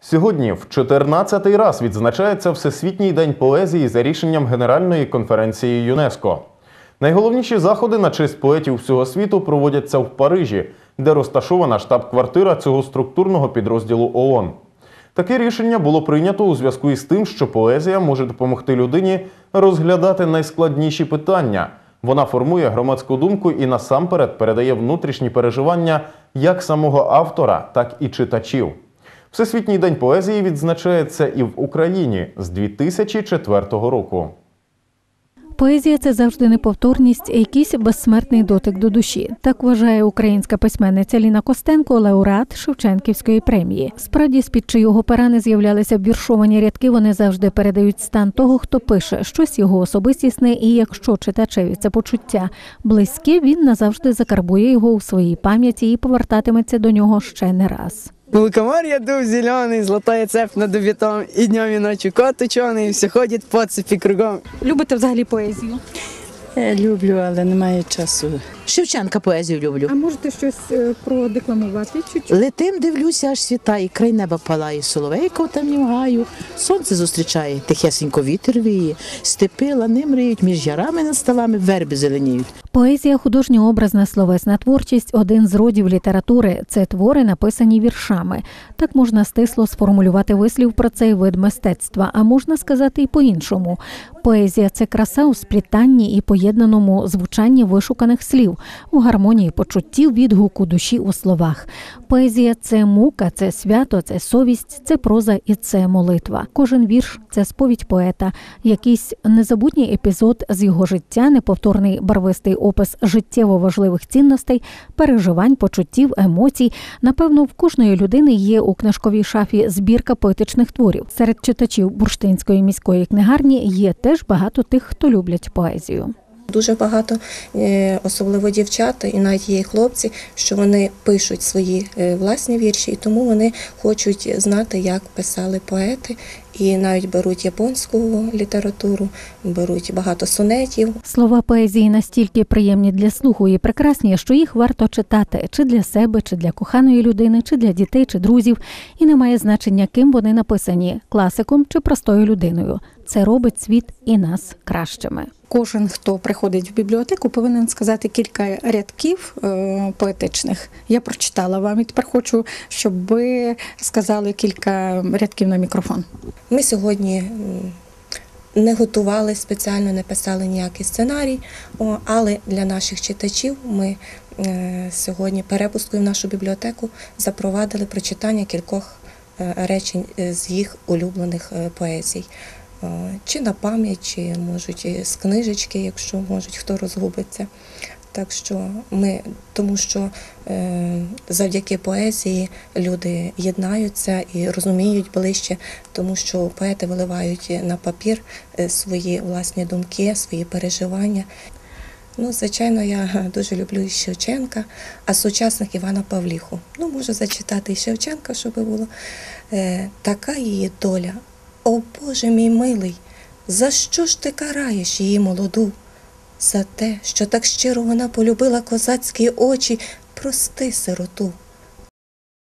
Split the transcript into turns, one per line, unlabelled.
Сьогодні в 14-й раз відзначається Всесвітній день поезії за рішенням Генеральної конференції ЮНЕСКО. Найголовніші заходи на честь поетів всього світу проводяться в Парижі, де розташована штаб-квартира цього структурного підрозділу ООН. Таке рішення було прийнято у зв'язку із тим, що поезія може допомогти людині розглядати найскладніші питання. Вона формує громадську думку і насамперед передає внутрішні переживання як самого автора, так і читачів. Всесвітній день поезії відзначається і в Україні з 2004 року.
Поезія це завжди неповторність, а якийсь безсмертний дотик до душі. Так вважає українська письменниця Ліна Костенко, лауреат Шевченківської премії. Справді, з під чийого пера не з'являлися віршовані рядки, вони завжди передають стан того, хто пише щось його особистісне, і якщо читачеві це почуття близьке, він назавжди закарбує його у своїй пам'яті і повертатиметься до нього ще не раз.
Лукоморье дув зелений, золотий цеп над обітом, і днем і ночі кот учений, все ходить по цепі кругом.
Любите взагалі поезію?
Я люблю, але немає часу.
Шевченка поезію люблю.
А можете щось е, продекламувати? Чуть
Летим, дивлюся, аж світає, край неба палає, соловейко в темнім гаю, сонце зустрічає, тихесенько вітер віє, степи лани мриють, між ярами над ставами верби зеленіють.
Поезія художньо-образна словесна творчість один з родів літератури. Це твори, написані віршами. Так можна стисло сформулювати вислів про цей вид мистецтва, а можна сказати і по-іншому. Поезія це краса у сплітанні і поєднаному звучанні вишуканих слів, у гармонії почуттів, відгуку душі у словах. Поезія це мука, це свято, це совість, це проза і це молитва. Кожен вірш це сповідь поета, якийсь незабутній епізод з його життя, неповторний барвистий опис життєво важливих цінностей, переживань, почуттів, емоцій. Напевно, в кожної людини є у книжковій шафі збірка поетичних творів. Серед читачів бурштинської міської книгарні є теж багато тих, хто люблять поезію.
Дуже багато, е, особливо дівчата, і навіть є хлопці, що вони пишуть свої е, власні вірші, і тому вони хочуть знати, як писали поети, і навіть беруть японську літературу, беруть багато сонетів.
Слова поезії настільки приємні для слуху і прекрасні, що їх варто читати чи для себе, чи для коханої людини, чи для дітей, чи друзів, і не має значення, ким вони написані класиком чи простою людиною. Це робить світ і нас кращими.
Кожен, хто приходить в бібліотеку, повинен сказати кілька рядків е, поетичних. Я прочитала вам і тепер хочу, щоб ви сказали кілька рядків на мікрофон.
Ми сьогодні не готували спеціально, не писали ніякий сценарій, але для наших читачів ми е, сьогодні перепускою в нашу бібліотеку запровадили прочитання кількох е, речень е, з їх улюблених поезій. Чи на пам'ять, чи можуть з книжечки, якщо можуть, хто розгубиться. Так що ми, тому що е, завдяки поезії люди єднаються і розуміють ближче, тому що поети виливають на папір е, свої власні думки, свої переживання. Ну, звичайно, я дуже люблю Шевченка, а сучасних Івана Павліху. Ну, можу зачитати і Шевченка, щоб було. Е, така її доля. О Боже мій милий, за що ж ти караєш її молоду? За те, що так щиро вона полюбила козацькі очі, прости сироту.